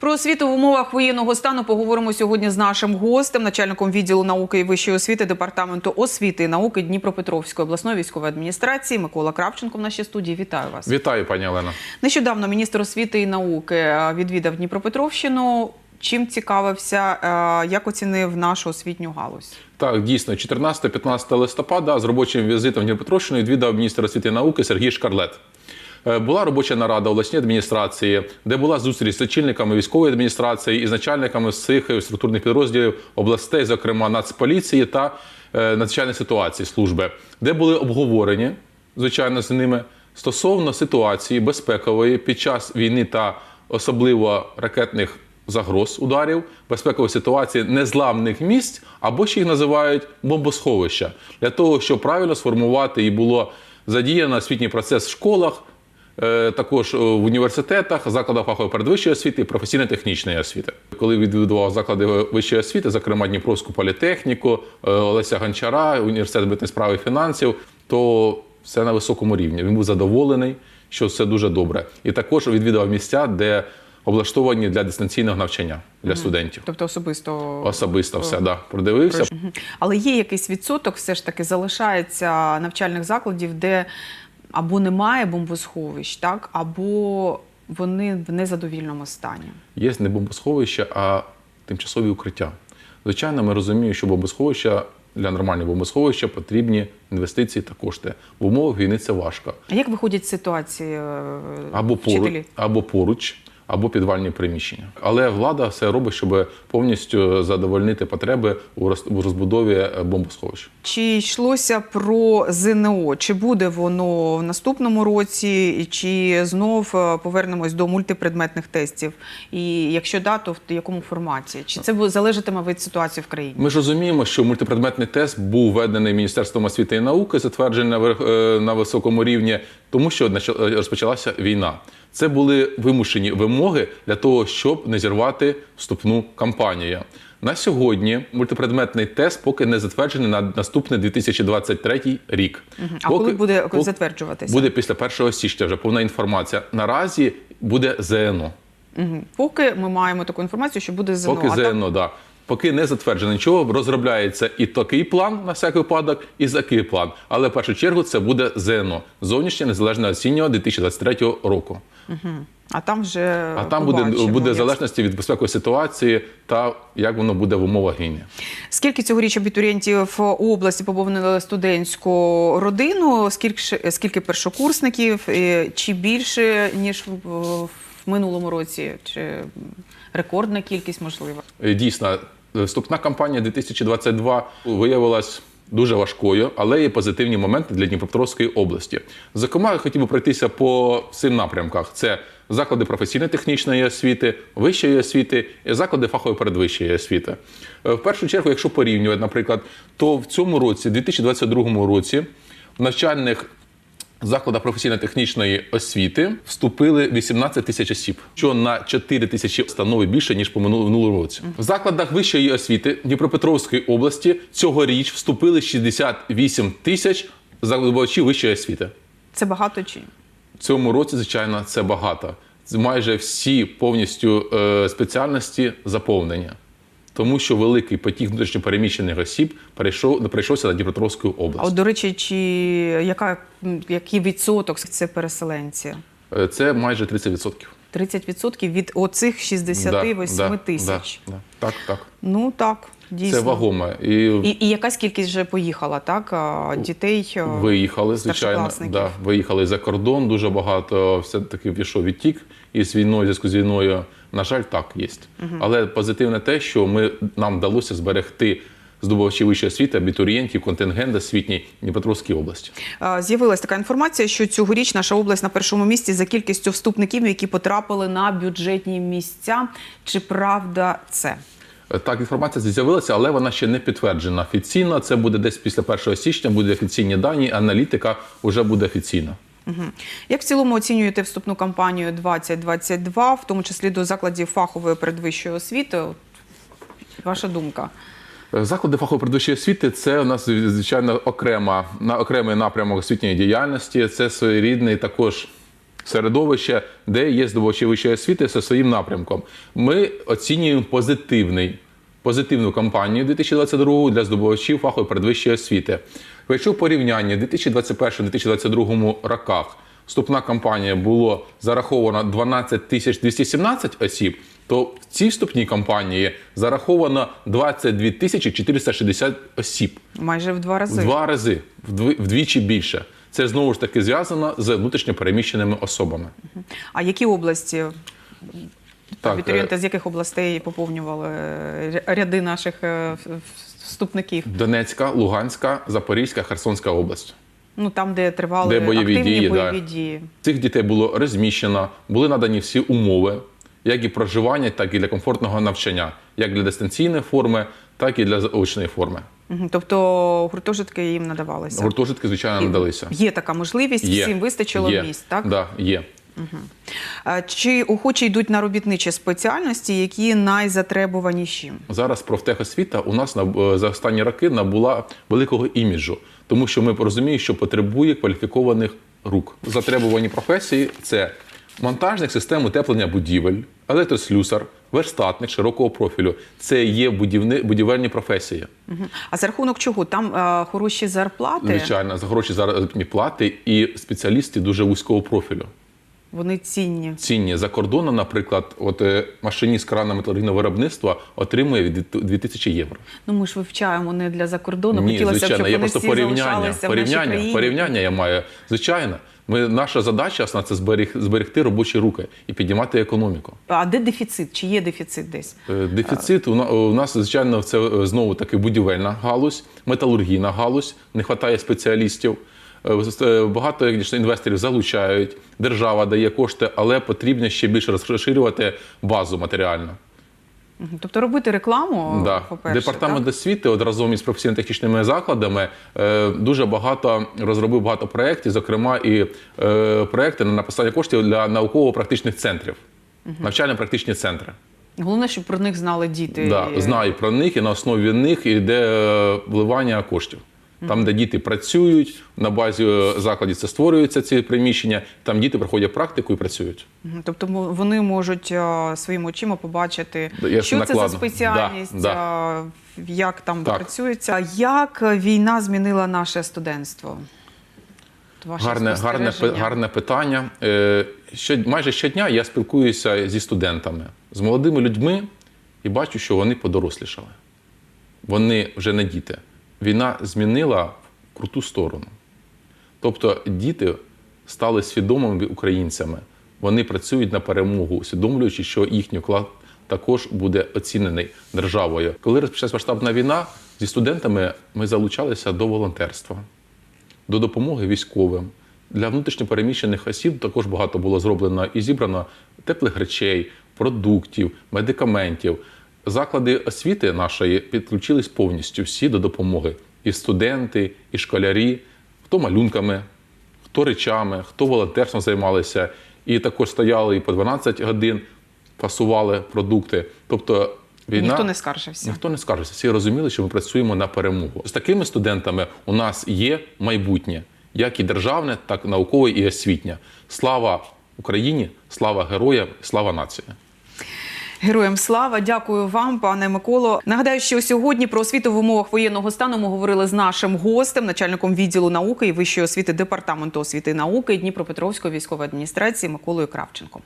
Про освіту в умовах воєнного стану поговоримо сьогодні з нашим гостем, начальником відділу науки і вищої освіти департаменту освіти і науки Дніпропетровської обласної військової адміністрації Микола Кравченко в нашій студії. Вітаю вас. Вітаю, пані Олена. Нещодавно міністр освіти і науки е, відвідав Дніпропетровщину. Чим цікавився, е, як оцінив нашу освітню галузь? Так, дійсно, 14-15 листопада з робочим візитом в Дніпропетровщину відвідав міністр освіти і науки Сергій Шкарлет. Е, Була робоча нарада обласній адміністрації, де була зустріч з очільниками військової адміністрації і з начальниками всіх структурних підрозділів областей, зокрема Нацполіції та е, надзвичайної ситуації служби, де були обговорені, звичайно, з ними стосовно ситуації безпекової під час війни та особливо ракетних загроз ударів, безпекової ситуації незламних місць, або ще їх називають бомбосховища, для того, щоб правильно сформувати і було задіяно освітній процес в школах, е, також е, в університетах, закладах фахової передвищої освіти і професійно-технічної освіти. Коли відвідував заклади вищої освіти, зокрема Дніпровську політехніку, е, Олеся Гончара, університет митних справ і фінансів, то все на високому рівні. Він був задоволений, що все дуже добре. І також відвідав місця, де облаштовані для дистанційного навчання для студентів. Тобто особисто Особисто все да продивився. Але є якийсь відсоток, все ж таки залишається навчальних закладів, де або немає бомбосховищ, так, або вони в незадовільному стані. Є не бомбосховища, а тимчасові укриття. Звичайно, ми розуміємо, що бомбосховища для нормального бомбосховища потрібні інвестиції та кошти. В умовах війни це важко. А як виходять з ситуації Або поруч, або поруч, або підвальні приміщення. Але влада все робить, щоб повністю задовольнити потреби у розбудові е, бомбосховищ. Чи йшлося про ЗНО? Чи буде воно в наступному році, чи знов е, повернемось до мультипредметних тестів? І якщо да, то в якому форматі? Чи це залежатиме від ситуації в країні? Ми ж розуміємо, що мультипредметний тест був введений Міністерством освіти і науки, затверджений на, е, на високому рівні, тому що е, розпочалася війна. Це були вимушені вимоги для того, щоб не зірвати вступну кампанію. На сьогодні мультипредметний тест поки не затверджений на наступний 2023 рік. А Поки- коли буде поки- затверджуватися? Буде після 1 січня вже повна інформація. Наразі буде ЗНО. Мгм. Поки ми маємо таку інформацію, що буде ЗНО. Поки а ЗНО, да. Поки не затверджено нічого, розробляється і такий план на всякий випадок, і такий план. Але в першу чергу це буде ЗНО зовнішнє незалежне оцінювання 2023 року. А там вже А там буде, побачимо, буде як залежності від безпекової ситуації та як воно буде в умовах війни. Скільки цьогоріч абітурієнтів у області поповнили студентську родину? Скільки, скільки першокурсників? Чи більше, ніж в, минулому році? Чи рекордна кількість можливо? Е, Дійсно, вступна кампанія 2022 виявилась дуже важкою, але є позитивні моменти для Дніпропетровської області. Зокрема, я хотів би пройтися по всім напрямках: це заклади професійно-технічної освіти, вищої освіти і заклади фахової передвищої освіти. Е, В першу чергу, якщо порівнювати, наприклад, то в цьому році, 2022 році, в навчальних закладах професійно-технічної освіти вступили 18 тисяч осіб, що на 4 тисячі становить більше ніж по минулому минулому році. В закладах вищої освіти Дніпропетровської області цьогоріч вступили 68 тисяч здобувачів вищої освіти. Це багато чи? В цьому році, звичайно, це багато. Майже всі повністю е, спеціальності заповнені. Тому що великий потік внутрішньопереміщених осіб перейшов прийшовся на Дніпропетровську А область. от до речі, чи яка який відсоток це переселенці? Е, Це майже 30%. 30% від оцих 68 Да, тисяч. да, да. Так, так. Ну так, дійсно. Це вагомо. І, І, і якась кількість вже поїхала, так? Дітей. виїхали, звичайно. Да, виїхали за кордон. Дуже багато все-таки пішов відтік із війною, зв'язку з війною. На жаль, так є. Але позитивне те, що ми, нам вдалося зберегти здобувачів вищої освіти, абітурієнтів, контингент освітній Дніпропетровській області. З'явилась така інформація, що цьогоріч наша область на першому місці за кількістю вступників, які потрапили на бюджетні місця. Чи правда це? Е, Так, інформація з'явилася, але вона ще не підтверджена офіційно. Це буде десь після 1 січня, будуть офіційні дані, аналітика вже буде офіційна. Мгм. Як в цілому оцінюєте вступну кампанію 2022, в тому числі до закладів фахової передвищої освіти? Ваша думка? Е, Заклади фахової передвищої освіти це у нас звичайно окрема на окремий напрямок освітньої діяльності. Це своєрідний також середовище, де є здобувачі вищої освіти зі своїм напрямком. Ми оцінюємо позитивний, позитивну кампанію 2022 для здобувачів фахової передвищої освіти. Якщо в порівнянні в 2021-2022 роках вступна кампанія було зараховано 12 тисяч 217 осіб, то в цій вступній кампанії зараховано 22 тисячі 460 осіб. Майже в два рази. В два рази, вдвічі більше. Це знову ж таки зв'язано з внутрішньо переміщеними особами. А які області? Так, Абітурієнти е, з яких областей поповнювали е, ряди наших е, вступників? Донецька, Луганська, Запорізька, Херсонська область. Ну там, де тривали Де бойові активні дії, бойові да. дії. Цих дітей було розміщено, були надані всі умови, як і проживання, так і для комфортного навчання, як для дистанційної форми, так і для заочної форми. Тобто гуртожитки їм надавалися. Гуртожитки, звичайно, надалися. Є така можливість, Є. всім вистачило є. місць, так? Да, є. А Чи охочі йдуть на робітничі спеціальності, які найзатребуваніші? Зараз профтехосвіта у нас на- за останні роки набула великого іміджу, тому що ми розуміємо, що потребує кваліфікованих рук. Затребувані професії це монтажник систем утеплення будівель, електрослюсар, верстатник широкого профілю. Це є будівни, будівельні професії. А за рахунок чого? Там е, хороші зарплати, Звичайно, за гроші заробітні плати і спеціалісти дуже вузького профілю. Вони цінні. Цінні за кордоном, наприклад, от е, машиніст крана металургійного виробництва отримує від 2000 євро. Ну ми ж вивчаємо не для закордону. Ні, Хотілося б, звичайно, щоб вони просто порівняння. Порівняння, порівняння я маю. Звичайно, ми, наша задача основна це зберіг, зберегти робочі руки і піднімати економіку. А де дефіцит? Чи є дефіцит десь? Е, Дефіцит у нас, звичайно, це е, знову таки будівельна галузь, металургійна галузь, не вистачає спеціалістів. Е, е, Багато інвесторів залучають, держава дає кошти, але потрібно ще більше розширювати базу матеріальну. Тобто робити рекламу, Да. по-перше, Департамент так? освіти от разом із професійно-технічними закладами е, дуже багато розробив багато проєктів, зокрема і е, проєкти на написання коштів для науково-практичних центрів, навчально-практичні центри. Головне, щоб про них знали діти. Да, знаю про них і на основі них йде е, вливання коштів. Там, де діти працюють, на базі е, закладів це створюються ці приміщення, там діти проходять практику і працюють. Тобто вони можуть е, своїми очима побачити, я що це за спеціальність, Да, е, як там Так. працюється. Як війна змінила наше студентство? От ваші Гарне, гарне, гарне питання. Е, Що, майже щодня я спілкуюся зі студентами, з молодими людьми і бачу, що вони подорослішали. Вони вже не діти. Війна змінила в круту сторону. Тобто діти стали свідомими українцями. Вони працюють на перемогу, усвідомлюючи, що їхній вклад також буде оцінений державою. Коли розпочалась масштабна війна, зі студентами ми залучалися до волонтерства до допомоги військовим. Для внутрішньопереміщених осіб також багато було зроблено і зібрано теплих речей, продуктів, медикаментів. Заклади освіти нашої підключились повністю всі до допомоги. І студенти, і школярі, хто малюнками, хто речами, хто волонтерством займалися. І також стояли і по 12 годин, фасували продукти. Тобто війна Ніхто не скаржився. Ніхто не скаржиться. Всі розуміли, що ми працюємо на перемогу. З такими студентами у нас є майбутнє, як і державне, так і наукове і освітнє. Слава Україні, слава героям, слава нації. Героям слава, дякую вам, пане Миколо. Нагадаю, що сьогодні про освіту в умовах воєнного стану ми говорили з нашим гостем, начальником відділу науки і вищої освіти департаменту освіти і науки Дніпропетровської військової адміністрації Миколою Кравченком.